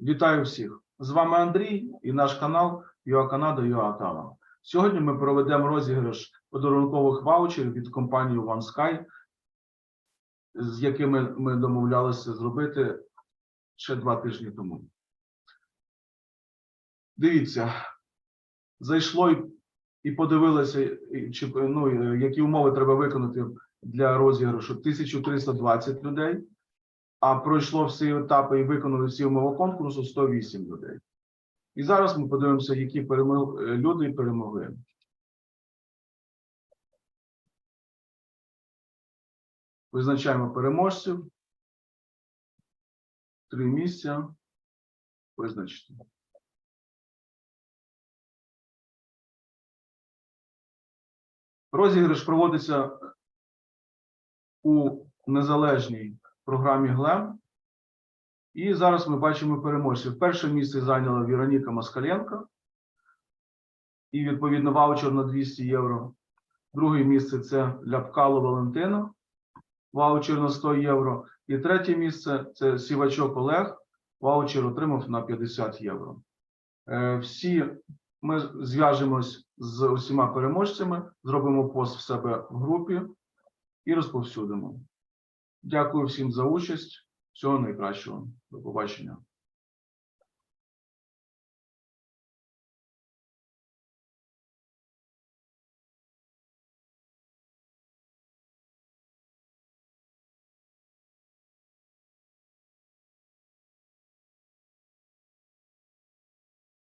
Вітаю всіх! З вами Андрій і наш канал ЮАКанада ЮАТАВА. Сьогодні ми проведемо розіграш подарункових ваучерів від компанії OneSky, з якими ми домовлялися зробити ще два тижні тому. Дивіться, зайшло і, чи, ну, які умови треба виконати для розіграшу 1320 людей а пройшло всі етапи і виконали всі умови конкурсу 108 людей. І зараз ми подивимося, які перемог... е, люди перемогли. Визначаємо переможців. Три місця. Визначити. Розіграш проводиться у незалежній програмі ГЛЕМ. І зараз ми бачимо переможців. Перше місце зайняла Віроніка Москаленко. І відповідно ваучер на 200 євро. Друге місце це Ляпкало Валентина. Ваучер на 100 євро. І третє місце це Сівачок Олег. Ваучер отримав на 50 євро. Е, Всі ми зв'яжемось з усіма переможцями, зробимо пост в себе в групі і розповсюдимо. Дякую всім за участь. Всього найкращого. До побачення.